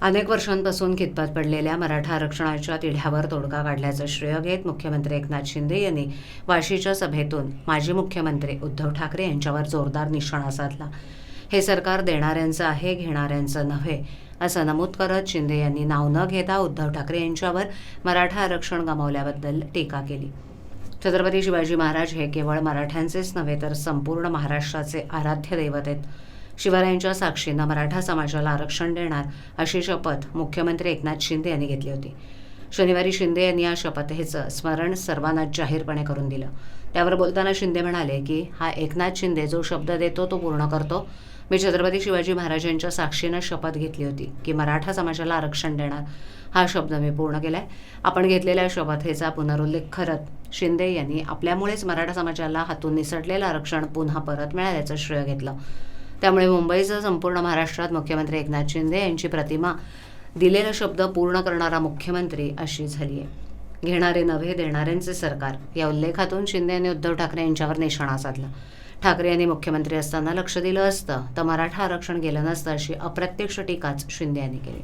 अनेक वर्षांपासून खितपात पडलेल्या मराठा आरक्षणाच्या तिढ्यावर तोडगा काढल्याचं श्रेय घेत मुख्यमंत्री एकनाथ शिंदे यांनी वाशीच्या सभेतून माजी मुख्यमंत्री उद्धव ठाकरे यांच्यावर जोरदार निशाणा साधला. हे सरकार देणाऱ्यांचं आहे घेणाऱ्यांचं नव्हे असं नमूद करत शिंदे यांनी नाव न घेता उद्धव ठाकरे यांच्यावर मराठा आरक्षण गमावल्याबद्दल टीका केली. छत्रपती शिवाजी महाराज हे केवळ मराठ्यांचेच नव्हे तर संपूर्ण महाराष्ट्राचे आराध्य दैवत आहेत. शिवरायांच्या साक्षीनं मराठा समाजाला आरक्षण देणार अशी शपथ मुख्यमंत्री एकनाथ शिंदे यांनी घेतली होती. शनिवारी शिंदे यांनी या शपथेचं स्मरण सर्वांना जाहीरपणे करून दिलं. त्यावर बोलताना शिंदे म्हणाले की हा एकनाथ शिंदे जो शब्द देतो तो पूर्ण करतो. मी छत्रपती शिवाजी महाराजांच्या साक्षीनं शपथ घेतली होती की मराठा समाजाला आरक्षण देणार. हा शब्द मी पूर्ण केलाय. आपण घेतलेल्या शपथेचा पुनरुल्लेख करत शिंदे यांनी आपल्यामुळेच मराठा समाजाला हातून निसटलेलं आरक्षण पुन्हा परत मिळाल्याचं श्रेय घेतलं. त्यामुळे मुंबईसह संपूर्ण महाराष्ट्रात मुख्यमंत्री एकनाथ शिंदे यांची प्रतिमा दिलेला शब्द पूर्ण करणारा मुख्यमंत्री अशी झाली आहे. घेणारे नव्हे देणाऱ्यांचे सरकार या उल्लेखातून शिंदे यांनी उद्धव ठाकरे यांच्यावर निशाणा साधला. ठाकरे यांनी मुख्यमंत्री असताना लक्ष दिलं असतं तर मराठा आरक्षण गेलं नसतं अशी अप्रत्यक्ष टीकाच शिंदे यांनी केली.